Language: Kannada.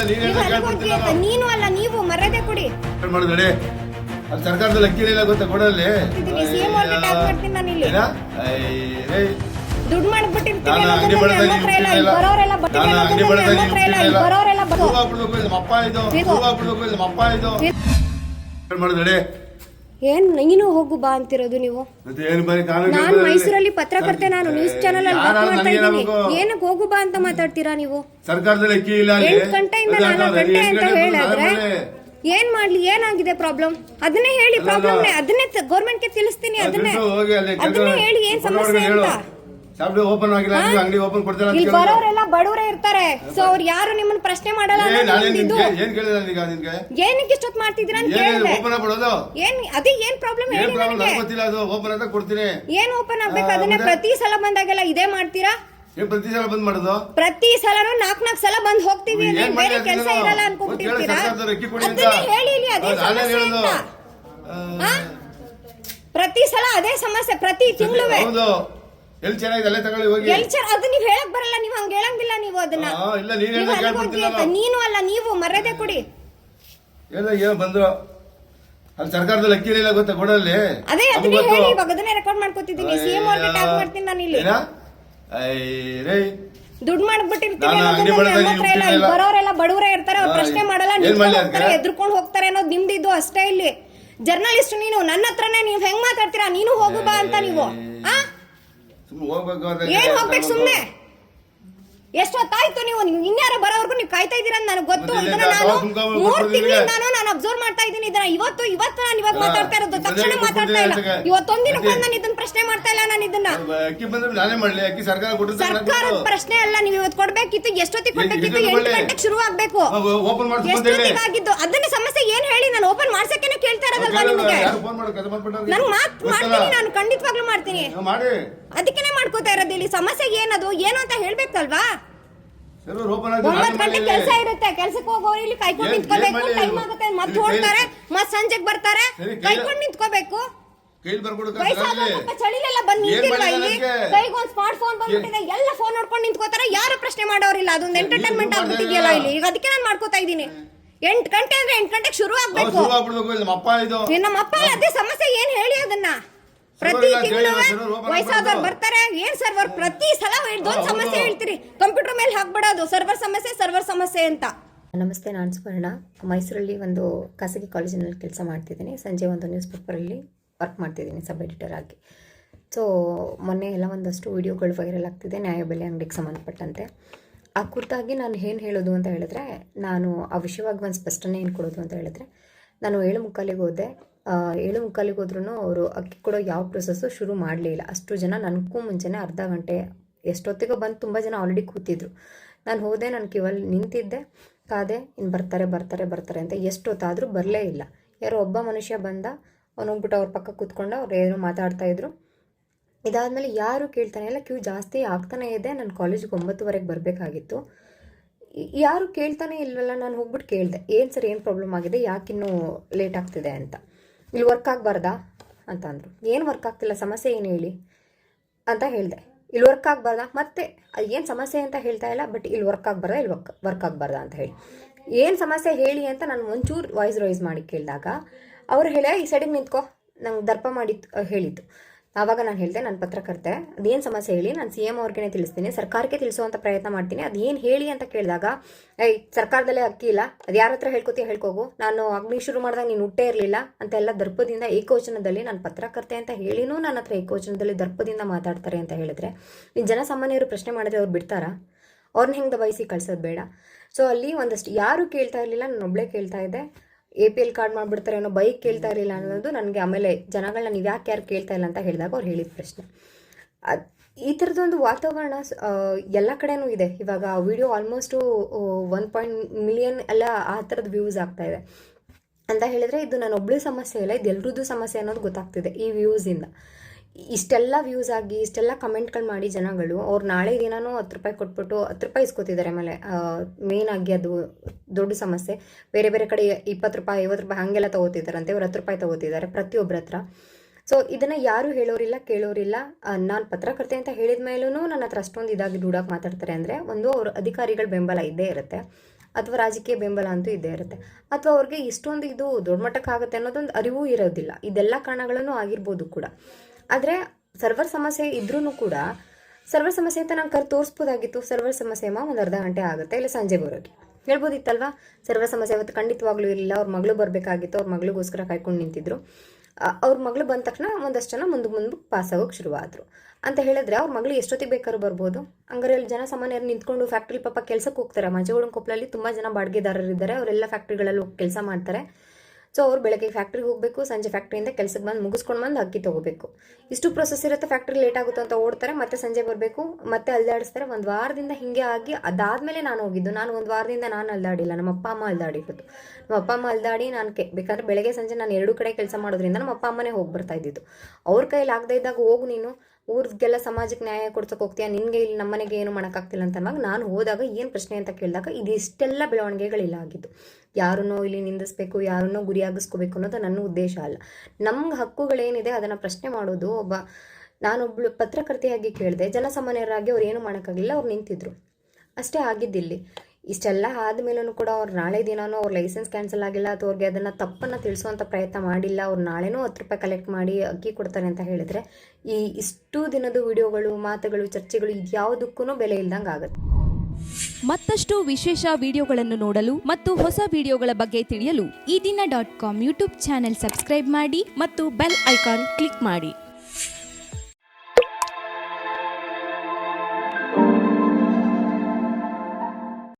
ನೀನ್ ಅಲ್ಲ ನೀವು ಮರ್ಯಾದೆ ಕೊಡಿ. ಏನ್ ಮಾಡೋದು ನಡಿ ಅಲ್ಲಿ ಸರ್ಕಾರದ ಅಕ್ಕಿ ಇಲ್ಲ ಗೊತ್ತಾ ಕೊಡಲ್ಲಿ tag ಮಾಡ್ತೀನಿ ನಾನು ಇಲ್ಲಿ. ದುಡ್ಡು ಮಾಡ್ಬಿಟ್ಟಿರ್ತೀನಿ ಬರೋರೆಲ್ಲ ಬರೋರೆಲ್ಲ ಬರೋ ಏನ್ ನೀನು ಹೋಗು ಬಾ ಅಂತಿರೋದು ನೀವು ಮತ್ತೆ ಏನು ಬರೀ ಕಾನೂನು ನಾನ್ ಹೇಳ್ತಾರೆ? ಮೈಸೂರಲ್ಲಿ ಪತ್ರಕರ್ತೆ ನಾನು ನ್ಯೂಸ್ ಚಾನಲ್ ಅಲ್ಲಿ ವರ್ಕ್ ಯಾರು ಮಾಡ್ತಾ ನನಗೆ ಇದ್ದೀನಿ ಹೇಳ್ಬೇಕು? ಏನಕ್ಕೆ ಹೋಗು ಬಾ ಅಂತ ಮಾತಾಡ್ತೀರಾ ನೀವು ಸರ್ಕಾರದಲ್ಲಿ ಅಕ್ಕಿ ಇಲ್ಲ ಅಲ್ಲಿ ಎಂಟು ಗಂಟೆಯಿಂದ ಅದು ನಾಲ್ಕು ಅದು ಗಂಟೆ ಎಂಟು ಅಂತ ಗಂಟೆ ಹೇಳಿದ್ರೆ ಆದ್ಮೇಲೆ ಏನ್ ಮಾಡ್ಲಿ ಏನಾಗಿದೆ ಪ್ರಾಬ್ಲಮ್ ಅದನ್ನೇ ಹೇಳಿ ಪ್ರಾಬ್ಲಮ್. ಅದನ್ನೇ ಗೌರ್ಮೆಂಟ್ಗೆ ತಿಳಿಸ್ತೀನಿ ಅದನ್ನೇ ಬಿಟ್ಟು ಹೋಗಿ ಅಲ್ಲಿ ಅದನ್ನೇ ಹೇಳಿ ಏನ್ ಸಮಸ್ಯೆ ಅಂತ ಶಾಪ್ ಓಪನ್ ಆಗಿಲ್ಲ ನೀವು ಅಂಗಡಿ ಓಪನ್ ಕೊಡ್ತೀರಾ ಅಂತ ಇಲ್ಲಿ. ಬರೋರೆಲ್ಲ ಬಡವರೇ ಇರ್ತಾರೆ. ಸೊ ಅವ್ರು ಯಾರು ನಿಮ್ಮನ್ನ ಪ್ರಶ್ನೆ ಮಾಡಲ್ಲ ಅಂತ ಅನ್ನೋದು ನಾನೇನ್ ನಿನ್ಗೆ ಏನ್ ಕೇಳಿದ ನಿನ್ಗೆ ನಿನ್ಗೆ? ಏನಕ್ಕೆ ಇಷ್ಟೊತ್ತು ಮಾಡ್ತಿದ್ದೀರಾ ಅಂತ ಏನ್ ಕೇಳಿದೆ. ಓಪನ್ ಆಗ್ಬಿಡೋದು? ಏನು ಅದೇ ಏನು ಪ್ರಾಬ್ಲಮ್ ಏನ್ ಹೇಳಿ ಪ್ರಾಬ್ಲಮ್ ನನಗೆ. ನನಗೆ ಗೊತ್ತಿಲ್ಲ ಅದು ಓಪನ್ ಅಂತ ಕೊಡ್ತೀನಿ. ಏನು ಓಪನ್ ಆಗ್ಬೇಕು? ಅದನ್ನ ಹೌದಾ? ಪ್ರತಿ ಸಲ ಬಂದಾಗೆಲ್ಲ ಇದೇ ಮಾಡ್ತೀರಾ? ಏನ್ ಪ್ರತಿ ಸಲ ಬಂದ್ ಮಾಡೋದು? ಪ್ರತಿ ಸಲನು ನಾಲ್ಕ್ ನಾಲ್ಕು ಸಲ ಬಂದ್ ಹೋಗ್ತೀವಿ ಏನ್ ಬೇರೆ ಕೆಲಸ ಅದನ್ನ? ಇರಲ್ಲ ಕೇಳಿ ಅನ್ಕೊಂಡ್ಬಿಟ್ಟಿರ್ತೀರಾ ಸರ್ಕಾರದವ್ರು ಅಕ್ಕಿ ಕೊಡಿ ಅಂತ. ಅದನ್ನೇ ಹೇಳಿ ಇಲ್ಲಿ ಅದೇ ಹೌದು, ನಾನೇ ಸಮಸ್ಯೆ ಹೇಳೋದು. ಅಂತ. ಆ, ಆ? ಪ್ರತಿ ಸಲ ಅದೇ ಸಮಸ್ಯೆ ಪ್ರತಿ ತಿಂಗಳು ಹೌದು. ಎಲ್ಲಿ ಚೆನ್ನಾಗಿದೆ ಅಲ್ಲೇ ತಗೊಳ್ಳಿ ಹೋಗಿ. ಎಲ್ಚರ್ ಅದು ನೀವ್ ಹೇಳಕ್ ಬರಲ್ಲ ನೀವು ಹಂಗ ಹೇಳಂಗಿಲ್ಲ ನೀವು ಅದನ್ನ. ಆ, ಇಲ್ಲ ನೀನ್ ನೀವ್ ಹೇಳ್ದಂಗೆ ಹೋಗಿ ಕೇಳ್ಬಿಡ್ತೀನಿ ಅಂತ. ನಾನು. ನೀನು ಅಲ್ಲ ನೀವು ಮರ್ಯಾದೆ ಕೊಡಿ. ಏನೋ ಏನೋ ಬಂದ್ರು. ಅಲ್ಲಿ ಸರ್ಕಾರದಲ್ಲಿ ಅಕ್ಕಿ ಇಲ್ಲ ಗೊತ್ತಾ ಗೋಡಲ್ಲಿ? ಅದೇ ಅದನ್ನೇ. ಹೇಳಿ ಇವಾಗ ಅದನ್ನೇ ರೆಕಾರ್ಡ್ ಮಾಡ್ಕೊತಿದ್ದೀನಿ ಸಿಎಂ ಅವ್ರಿಗೆ ಟ್ಯಾಗ್ ಮಾಡ್ತೀನಿ ನಾನು ಇಲ್ಲಿ. ದುಡ್ಡು ಮಾಡ್ಬಿಟ್ಟಿರ್ತೀನಿ ನಾನು ಅಂಗಡಿ ಅನ್ನೋದನ್ನ ನಿಮ್ಮ ಹತ್ರ ಇಲ್ಲ ಇಲ್ಲಿ ಬರೋರೆಲ್ಲ ಬಡವರೇ ಇರ್ತಾರೆ ಅವ್ರು ಪ್ರಶ್ನೆ ಮಾಡಲ್ಲ ಏನ್ ನಿಂತ್ಕೊಂಡು ಮಾಡ್ಲಿ ಹೋಗ್ತಾರೆ ಅದಕ್ಕೆ? ಎದ್ರುಕೊಂಡು ಹೋಗ್ತಾರೆ ಅನ್ನೋದು ನಿಮ್ದಿದ್ದು ಅಷ್ಟೇ ಇಲ್ಲಿ. ಜರ್ನಲಿಸ್ಟ್ ನೀನು ನನ್ನ ಹತ್ರನೇ ನೀವು ಹೆಂಗ್ ಮಾತಾಡ್ತೀರಾ? ನೀನು ಹೋಗು ಬಾ ಅಂತ ನೀವು. ಏನ್ ಹೋಗ್ಬೇಕು ಸುಮ್ನೆ? ಎಷ್ಟೊತ್ತಾಯ್ತು ನೀವು? ನೀವು ಇನ್ಯಾರು ಬರೋವರೆಗೂ ನೀವು ಕಾಯ್ತಾ ಅಂತ ನನಗೆ ಗೊತ್ತು. ಇದನ್ನ ನಾನು ಮೂರ್ ಕೊಡ್ತಿದ್ದೀರಿ. ನಾನು ಅಬ್ಸರ್ವ್ ಮಾಡ್ತಾ ಇದ್ದೀನಿ ಇದನ್ನ. ಇವತ್ತು ಇವತ್ತು ನಾನು ಇವಾಗ ಮಾತಾಡ್ತಾ ಇರೋದು. ತಕ್ಷಣ ಮಾತಾಡ್ತಾ ಇಲ್ಲ. ಇವತ್ತೊಂದಿನ. ನಾನು ಇದನ್ನ ಪ್ರಶ್ನೆ ಮಾಡ್ತಾ ಇಲ್ಲ ನಾನು ಇದನ್ನ. ಸರ್ಕಾರದ ಪ್ರಶ್ನೆ ಅಲ್ಲ ನೀವು ಇವತ್ತು ಕೊಡ್ಬೇಕಿತ್ತು ಎಷ್ಟೊತ್ತಿಗೆ ಕೊಡ್ಬೇಕಿತ್ತು ಎಂಟು ಗಂಟೆಗೆ ಶುರು ಆಗ್ಬೇಕು. ಅಂತ ಹೇಳಿ. ಅದನ್ನ ಸಮಸ್ಯೆ ಏನ್ ಹೇಳಿ ನಾನು ಓಪನ್ ಮಾಡ್ಸಕ್ಕೆ ಕೇಳ್ತಾ ಇರೋದಲ್ವಾ ನಿಮಗೆ? ನಾನು ಮಾತ್ ಮಾಡ್ತೀನಿ ನಾನು ಖಂಡಿತವಾಗ್ಲೂ ಮಾಡ್ತೀನಿ. ಅದಕ್ಕೇನೆ ಮಾಡ್ಕೋತಾ ಇರೋದು ಇಲ್ಲಿ? ಸಮಸ್ಯೆ ಏನದು? ಏನು ಅಂತ ಹೇಳ್ಬೇಕಲ್ವಾ? ಒಂಬತ್ತು ಗಂಟೆ ಕೆಲಸ ಇರುತ್ತೆ. ಕೆಲ್ಸಕ್ಕೆ ಹೋಗೋರು ಇಲ್ಲಿ ಕೈಕೊಂಡು ನಿಂತ್ಕೋಬೇಕು ಟೈಮ್ ಆಗುತ್ತೆ. ಮತ್ತೆ ಇಲ್ಲಿ ಮತ್ತೆ ಸಂಜೆಗೆ ಬರ್ತಾರೆ. ಕೈಕೊಂಡು ನಿಂತ್ಕೋಬೇಕು. ಚಳಿಲೆಲ್ಲ ಬಂದು ನಿಂತಿಲ್ವಾ ಇಲ್ಲಿ? ಕೈಗೊಂದು ಸ್ಮಾರ್ಟ್ ಫೋನ್ ಬಂದ್ಬಿಟ್ಟಿದೆ. ಎಲ್ಲ ಫೋನ್ ನೋಡ್ಕೊಂಡು ನಿಂತ್ಕೋತಾರೆ. ಯಾರು ಪ್ರಶ್ನೆ ಮಾಡೋರಿಲ್ಲ. ಅದೊಂದು ಎಂಟರ್ಟೈನ್ಮೆಂಟ್ ಆಗ್ಬಿಟ್ಟಿದೆಯಲ್ಲ ಇಲ್ಲಿ. ಈಗ ಅದಕ್ಕೆ ನಾನು ಮಾಡ್ಕೋತಾ ಇದ್ದೀನಿ. ಎಂಟು ಗಂಟೆ ಅಂದ್ರೆ ಎಂಟು ಗಂಟೆಗೆ ಶುರು ಆಗ್ಬೇಕು. ನಮ್ಮ ಅಪ್ಪ ಅದೇ ಸಮಸ್ಯೆ. ಏನ್ ಹೇಳಿ ಅದನ್ನ? ಪ್ರತಿ ತಿಂಗಳು ವಯಸ್ಸಾದವ್ರು ಬರ್ತಾರೆ. ಏನ್ ಸರ್ವರ್ ಪ್ರತಿ ಸಲ ಇದೊಂದು ಸಮಸ್ಯೆ ಹೇಳ್ತೀರಿ. ಕಂಪ್ಯೂಟರ್ ಮೇಲೆ ಹಾಕ್ಬಿಡೋದು. ಸರ್ವರ್ ಸಮಸ್ಯೆ ಸರ್ವರ್ ಸಮಸ್ಯೆ ಅಂತ. ನಮಸ್ತೆ ನಾನು ಸುವರ್ಣ. ಮೈಸೂರಲ್ಲಿ ಒಂದು ಖಾಸಗಿ ಕಾಲೇಜಿನಲ್ಲಿ ಕೆಲಸ ಮಾಡ್ತಿದ್ದೀನಿ. ಸಂಜೆ ಒಂದು ನ್ಯೂಸ್ ಪೇಪರಲ್ಲಿ ವರ್ಕ್ ಮಾಡ್ತಿದ್ದೀನಿ ಸಬ್ ಎಡಿಟರ್ ಆಗಿ. ಸೊ ಮೊನ್ನೆ ಎಲ್ಲ ಒಂದಷ್ಟು ವಿಡಿಯೋಗಳು ವೈರಲ್ ಆಗ್ತಿದೆ. ನ್ಯಾಯಬೆಲೆ ಅಂಗಡಿಗೆ ಸಂಬಂಧಪಟ್ಟಂತೆ. ಆ ಕುರಿತಾಗಿ ನಾನು ಏನು ಹೇಳೋದು ಅಂತ ಹೇಳಿದ್ರೆ ನಾನು ಆ ವಿಷಯವಾಗಿ ಒಂದು ಸ್ಪಷ್ಟನೆ ಏನು ಕೊಡೋದು ಅಂತ ಹೇಳಿದ್ರೆ ನಾನು ಏಳು ಮುಕ್ಕಾಲಿಗೆ ಹೋದೆ. ಏಳು ಮುಕ್ಕಾಲಿಗೆ ಹೋದ್ರೂ ಅವರು ಅಕ್ಕಿ ಕೊಡೋ ಯಾವ ಪ್ರೊಸೆಸ್ಸು ಶುರು ಮಾಡಲಿಲ್ಲ ಅಷ್ಟು ಜನ ನನಗೂ ಮುಂಚೆನೇ ಅರ್ಧ ಗಂಟೆ ಎಷ್ಟೊತ್ತಿಗೆ ಬಂದು ತುಂಬ ಜನ ಆಲ್ರೆಡಿ ಕೂತಿದ್ರು. ನಾನು ಹೋದೆ, ನಾನು ಕಿವಲ್ಲಿ ನಿಂತಿದ್ದೆ. ಕಾದೆ ಇನ್ನು ಬರ್ತಾರೆ ಬರ್ತಾರೆ ಬರ್ತಾರೆ ಅಂತ ಎಷ್ಟೊತ್ತಾದರೂ ಬರಲೇ ಇಲ್ಲ. ಯಾರೋ ಒಬ್ಬ ಮನುಷ್ಯ ಬಂದ, ಅವ್ನು ಹೋಗ್ಬಿಟ್ಟು ಅವ್ರ ಪಕ್ಕ ಕೂತ್ಕೊಂಡು ಅವ್ರು ಏನೋ ಮಾತಾಡ್ತಾ ಇದ್ರು. ಇದಾದಮೇಲೆ ಯಾರು ಕೇಳ್ತಾನೆ ಇಲ್ಲ ಕ್ಯೂ ಜಾಸ್ತಿ ಆಗ್ತಾನೆ ಇದೆ. ನಾನು ಕಾಲೇಜಿಗೆ ಒಂಬತ್ತುವರೆಗೆ ಬರಬೇಕಾಗಿತ್ತು. ಯಾರು ಕೇಳ್ತಾನೆ ಇಲ್ವಲ್ಲ, ನಾನು ಹೋಗ್ಬಿಟ್ಟು ಕೇಳಿದೆ. ಏನು ಸರ್, ಏನು ಪ್ರಾಬ್ಲಮ್ ಆಗಿದೆ? ಯಾಕಿನ್ನೂ ಲೇಟ್ ಆಗ್ತಿದೆ ಅಂತ. ಇಲ್ಲಿ ವರ್ಕ್ ಆಗಬಾರ್ದಾ? ಅಂತ ಅಂದರು. ಏನು ವರ್ಕ್ ಆಗ್ತಿಲ್ಲ, ಸಮಸ್ಯೆ ಏನು ಹೇಳಿ? ಅಂತ ಹೇಳಿದೆ. ಇಲ್ಲಿ ವರ್ಕ್ ಆಗಬಾರ್ದಾ? ಮತ್ತೆ ಏನು ಸಮಸ್ಯೆ ಅಂತ ಹೇಳ್ತಾ ಇಲ್ಲ ಬಟ್ ಇಲ್ಲಿ ವರ್ಕ್ ಆಗಬಾರ್ದಾ, ಇಲ್ಲಿ ವರ್ಕ್ ವರ್ಕ್ ಆಗಬಾರ್ದಾ ಅಂತ ಹೇಳಿ. ಏನು ಸಮಸ್ಯೆ ಹೇಳಿ ಅಂತ ನಾನು ಒಂಚೂರು ವಾಯ್ಸ್ ರೈಸ್ ಮಾಡಿ ಕೇಳಿದಾಗ, ಅವ್ರು ಹೇಳ ಈ ಸೈಡಿಗೆ ನಿಂತ್ಕೋ. ನಂಗೆ ದರ್ಪ ಮಾಡಿ ಹೇಳಿದ್ದು. ಆವಾಗ ನಾನು ಹೇಳಿದೆ, ನಾನು ಪತ್ರಕರ್ತೆ. ಅದೇನು ಸಮಸ್ಯೆ ಹೇಳಿ ನಾನು ಸಿ ಎಂ ಅವ್ರಿಗೆ ತಿಳಿಸ್ತೀನಿ. ಸರ್ಕಾರಕ್ಕೆ ತಿಳಿಸುವಂಥ ಪ್ರಯತ್ನ ಮಾಡ್ತೀನಿ. ಅದೇನು ಹೇಳಿ ಅಂತ ಕೇಳಿದಾಗ, ಏಯ್, ಸರ್ಕಾರದಲ್ಲೇ ಅಕ್ಕಿ ಇಲ್ಲ. ಅದು ಯಾರ ಹತ್ರ ಹೇಳ್ಕೊತೀಯ ಹೇಳ್ಕೋಗು ನಾನು ಅಗ್ನಿ ಶುರು ಮಾಡಿದಾಗ ನೀನು ಹುಟ್ಟೇ ಇರಲಿಲ್ಲ. ಅಂತೆಲ್ಲ ದರ್ಪದಿಂದ, ಏಕವಚನದಲ್ಲಿ ನಾನು ಪತ್ರಕರ್ತೆ ಅಂತ ಹೇಳಿನೂ ನನ್ನ ಹತ್ರ ಏಕವಚನದಲ್ಲಿ ದರ್ಪದಿಂದ ಮಾತಾಡ್ತಾರೆ ಅಂತ ಹೇಳಿದ್ರೆ ನೀನು ಜನಸಾಮಾನ್ಯರು ಪ್ರಶ್ನೆ ಮಾಡಿದ್ರೆ ಅವ್ರು ಬಿಡ್ತಾರಾ? ಅವ್ರನ್ನ ಹೆಂಗೆ ದಬಾಯಿಸಿ ಕಳ್ಸೋದು ಬೇಡ? ಸೊ ಅಲ್ಲಿ ಒಂದಷ್ಟು ಯಾರು ಕೇಳ್ತಾ ಇರಲಿಲ್ಲ, ನಾನು ಒಬ್ಬಳೇ ಕೇಳ್ತಾ ಇದ್ದೆ. ಎ ಪಿ ಎಲ್ ಕಾರ್ಡ್ ಮಾಡಿಬಿಡ್ತಾರೆ ಅನ್ನೋ ಬೈಕ್ ಕೇಳ್ತಾ ಇರಲಿಲ್ಲ ಅನ್ನೋದು ನನಗೆ ಆಮೇಲೆ ಜನಗಳನ್ನ ನೀವು ಯಾಕೆ ಯಾರು ಕೇಳ್ತಾ ಇಲ್ಲ ಅಂತ ಹೇಳಿದಾಗ ಅವ್ರು ಹೇಳಿದ ಪ್ರಶ್ನೆ. ಈ ಥರದೊಂದು ವಾತಾವರಣ ಎಲ್ಲ ಕಡೆನೂ ಇದೆ. ಇವಾಗ video almost one point million ಎಲ್ಲ ಆ ಥರದ ವ್ಯೂಸ್ ಆಗ್ತಾ ಇದೆ. ಅಂತ ಹೇಳಿದ್ರೆ ಇದು ನಾನು ಒಬ್ಬಳೇ ಸಮಸ್ಯೆ ಇಲ್ಲ, ಇದು ಎಲ್ರದ್ದು ಸಮಸ್ಯೆ ಅನ್ನೋದು ಗೊತ್ತಾಗ್ತಿದೆ ಈ ವ್ಯೂಸಿಂದ ಇಷ್ಟೆಲ್ಲ ವ್ಯೂಸ್ ಆಗಿ, ಇಷ್ಟೆಲ್ಲ ಕಮೆಂಟ್ಗಳು ಮಾಡಿ ಜನಗಳು, ಅವ್ರು ನಾಳೆ ದಿನಾನೂ ಹತ್ತು ರೂಪಾಯಿ ಕೊಟ್ಬಿಟ್ಟು ಹತ್ತು ರೂಪಾಯಿ ಇಸ್ಕೋತಿದ್ದಾರೆ ಆಮೇಲೆ. ಮೇನ್ ಆಗಿ ಅದು ದೊಡ್ಡ ಸಮಸ್ಯೆ. ಬೇರೆ ಬೇರೆ ಕಡೆ ಇಪ್ಪತ್ತು ರೂಪಾಯಿ, ಐವತ್ತು ರೂಪಾಯಿ ಹಾಗೆಲ್ಲ ತಗೋತಿದ್ದಾರಂತೆ ಇವ್ರು ಹತ್ತು ರೂಪಾಯಿ ತಗೋತಿದ್ದಾರೆ ಪ್ರತಿಯೊಬ್ಬರ ಹತ್ರ. ಸೊ ಇದನ್ನು ಯಾರು ಹೇಳೋರಿಲ್ಲ, ಕೇಳೋರಿಲ್ಲ. ನಾನು ಪತ್ರಕರ್ತೆ ಅಂತ ಹೇಳಿದ ಮೇಲೂ ನನ್ನ ಹತ್ರ ಅಷ್ಟೊಂದು ಇದಾಗಿ ದುಡಾಕ್ ಮಾತಾಡ್ತಾರೆ ಅಂದರೆ ಒಂದು ಅವ್ರ ಅಧಿಕಾರಿಗಳ ಬೆಂಬಲ ಇದ್ದೇ ಇರುತ್ತೆ. ಅಥವಾ ರಾಜಕೀಯ ಬೆಂಬಲ ಅಂತೂ ಇದ್ದೇ ಇರುತ್ತೆ. ಅಥವಾ ಅವ್ರಿಗೆ ಇಷ್ಟೊಂದು ಇದು ದೊಡ್ಡ ಮಟ್ಟಕ್ಕೆ ಆಗುತ್ತೆ ಅನ್ನೋದೊಂದು ಅರಿವು ಇರೋದಿಲ್ಲ. ಇದೆಲ್ಲ ಕಾರಣಗಳನ್ನು ಆಗಿರ್ಬೋದು ಕೂಡ. ಆದರೆ ಸರ್ವರ್ ಸಮಸ್ಯೆ ಇದ್ರೂ ಕೂಡ ಸರ್ವರ್ ಸಮಸ್ಯೆ ಅಂತ ನಾನು ಕರ್ ತೋರಿಸ್ಬೋದಾಗಿತ್ತು. ಸರ್ವರ್ ಸಮಸ್ಯೆ ಮಾ ಒಂದು ಅರ್ಧ ಗಂಟೆ ಆಗುತ್ತೆ. ಇಲ್ಲ ಸಂಜೆ ಬರೋಕ್ಕೆ ಹೇಳ್ಬೋದಿತ್ತಲ್ವಾ? ಸರ್ವರ್ ಸಮಸ್ಯೆ ಅವತ್ತು ಖಂಡಿತವಾಗ್ಲೂ ಇರಲಿಲ್ಲ. ಅವ್ರ ಮಗಳು ಬರಬೇಕಾಗಿತ್ತು. ಅವ್ರ ಮಗಳಿಗೋಸ್ಕರ ಕಾಯ್ಕೊಂಡು ನಿಂತಿದ್ರು. ಅವ್ರ ಮಗಳು ಬಂದ ತಕ್ಷಣ ಒಂದಷ್ಟು ಜನ ಮುಂದೆ ಮುಂದೆ ಪಾಸ್ ಆಗೋಕೆ ಶುರುವಾದರು. ಅಂತ ಹೇಳಿದ್ರೆ ಅವ್ರ ಮಗಳು ಎಷ್ಟೊತ್ತಿಗೆ ಬೇಕಾದ್ರೂ ಬರ್ಬೋದು? ಹಂಗಾರೆ ಅಲ್ಲಿ ಜನ ಸಾಮಾನ್ಯರು ನಿಂತ್ಕೊಂಡು ಫ್ಯಾಕ್ಟ್ರಿ ಪಾಪ ಕೆಲಸಕ್ಕೆ ಹೋಗ್ತಾರೆ. ಮಂಚಗೋಡನ್ ಕೊಪ್ಪಲಲ್ಲಿ ತುಂಬ ಜನ ಬಾಡಿಗೆದಾರರಿದ್ದಾರೆ. ಅವರೆಲ್ಲ ಫ್ಯಾಕ್ಟ್ರಿಗಳಲ್ಲಿ ಹೋಗಿ ಕೆಲಸ ಮಾಡ್ತಾರೆ. ಸೊ ಅವ್ರು ಬೆಳಗ್ಗೆ ಫ್ಯಾಕ್ಟ್ರಿಗೆ ಹೋಗಬೇಕು, ಸಂಜೆ ಫ್ಯಾಕ್ಟ್ರಿಯಿಂದ ಕೆಲಸಕ್ಕೆ ಬಂದು ಮುಗಿಸ್ಕೊಂಡು ಬಂದು ಅಕ್ಕಿ ತಗೋಬೇಕು. ಇಷ್ಟು ಪ್ರೊಸೆಸ್ ಇರುತ್ತೆ ಫ್ಯಾಕ್ಟ್ರಿ ಲೇಟ್ ಆಗುತ್ತೆ ಅಂತ ಓಡ್ತಾರೆ, ಮತ್ತೆ ಸಂಜೆ ಬರಬೇಕು, ಮತ್ತೆ ಅಲ್ದಾಡಿಸ್ತಾರೆ ಒಂದು ವಾರದಿಂದ ಹಿಂಗೆ ಆಗಿ ಅದಾದಮೇಲೆ ನಾನು ಹೋಗಿದ್ದು. ನಾನು ಒಂದು ವಾರದಿಂದ ನಾನು ಅಲ್ದಾಡಿಲ್ಲ ನಮ್ಮ ಅಪ್ಪ ಅಮ್ಮ ಅಲ್ದಾಡಿರೋದು ನಮ್ಮ ಅಪ್ಪ ಅಮ್ಮ ಅಲ್ದಾಡಿ ನಾನು ಕೆ, ಬೇಕಾದ್ರೆ ಬೆಳಗ್ಗೆ ಸಂಜೆ ನಾನು ಎರಡು ಕಡೆ ಕೆಲಸ ಮಾಡೋದ್ರಿಂದ ನಮ್ಮ ಅಪ್ಪ ಅಮ್ಮನೇ ಹೋಗಿ ಬರ್ತಾ ಇದ್ದಿದ್ದು. ಅವ್ರ ಕೈಲಿ ಆಗದೆ ಇದ್ದಾಗ ಹೋಗು ನೀನು. ಊರಿಗೆಲ್ಲ ಸಮಾಜಕ್ಕೆ ನ್ಯಾಯ ಕೊಡ್ಸಕ್ಕೆ ಹೋಗ್ತೀಯಾ? ನಿನಗೆ ಇಲ್ಲಿ ನಮ್ಮನೆಗೆ ಏನು ಮಾಡೋಕ್ಕಾಗ್ತಿಲ್ಲ ಅಂತ ನಾನು ಹೋದಾಗ ಏನು ಪ್ರಶ್ನೆ ಅಂತ ಕೇಳಿದಾಗ ಇದಿಷ್ಟೆಲ್ಲ ಬೆಳವಣಿಗೆಗಳಿಲ್ಲ ಆಗಿದ್ದು. ಯಾರನ್ನೋ ಇಲ್ಲಿ ನಿಂದಿಸ್ಬೇಕು, ಯಾರನ್ನೋ ಗುರಿಯಾಗಿಸ್ಕೋಬೇಕು ಅನ್ನೋದು ನನ್ನ ಉದ್ದೇಶ ಅಲ್ಲ. ನಮ್ಗೆ ಹಕ್ಕುಗಳೇನಿದೆ ಅದನ್ನು ಪ್ರಶ್ನೆ ಮಾಡೋದು ಒಬ್ಬ, ನಾನೊಬ್ಳು ಪತ್ರಕರ್ತೆಯಾಗಿ ಕೇಳಿದೆ, ಜನಸಾಮಾನ್ಯರಾಗಿ ಅವ್ರು ಏನು ಮಾಡೋಕ್ಕಾಗಿಲ್ಲ, ಅವ್ರು ನಿಂತಿದ್ರು. ಅಷ್ಟೇ ಆಗಿದ್ದಿಲ್ಲಿ. ಇಷ್ಟೆಲ್ಲ ಆದಮೇಲೂ ಕೂಡ ಅವ್ರು ನಾಳೆ ದಿನಾನೂ ಅವ್ರ ಲೈಸೆನ್ಸ್ ಕ್ಯಾನ್ಸಲ್ ಆಗಿಲ್ಲ, ಅಥವಾ ಅವ್ರಿಗೆ ಅದನ್ನು ತಪ್ಪನ್ನು ತಿಳಿಸುವಂಥ ಪ್ರಯತ್ನ ಮಾಡಿಲ್ಲ, ಅವ್ರು ನಾಳೆನೂ ಹತ್ತು ರೂಪಾಯಿ ಕಲೆಕ್ಟ್ ಮಾಡಿ ಅಕ್ಕಿ ಕೊಡ್ತಾರೆ ಅಂತ ಹೇಳಿದ್ರೆ, ಈ ಇಷ್ಟು ದಿನದ ವಿಡಿಯೋಗಳು, ಮಾತುಗಳು, ಚರ್ಚೆಗಳು ಇದ್ಯಾವುದಕ್ಕೂ ಬೆಲೆ ಇಲ್ದಂಗೆ ಆಗುತ್ತೆ. ಮತ್ತಷ್ಟು ವಿಶೇಷ ವಿಡಿಯೋಗಳನ್ನು ನೋಡಲು ಮತ್ತು ಹೊಸ ವಿಡಿಯೋಗಳ ಬಗ್ಗೆ ತಿಳಿಯಲು ಈ ದಿನ dot com YouTube channel subscribe ಮಾಡಿ ಮತ್ತು ಬೆಲ್ ಐಕಾನ್ ಕ್ಲಿಕ್ ಮಾಡಿ.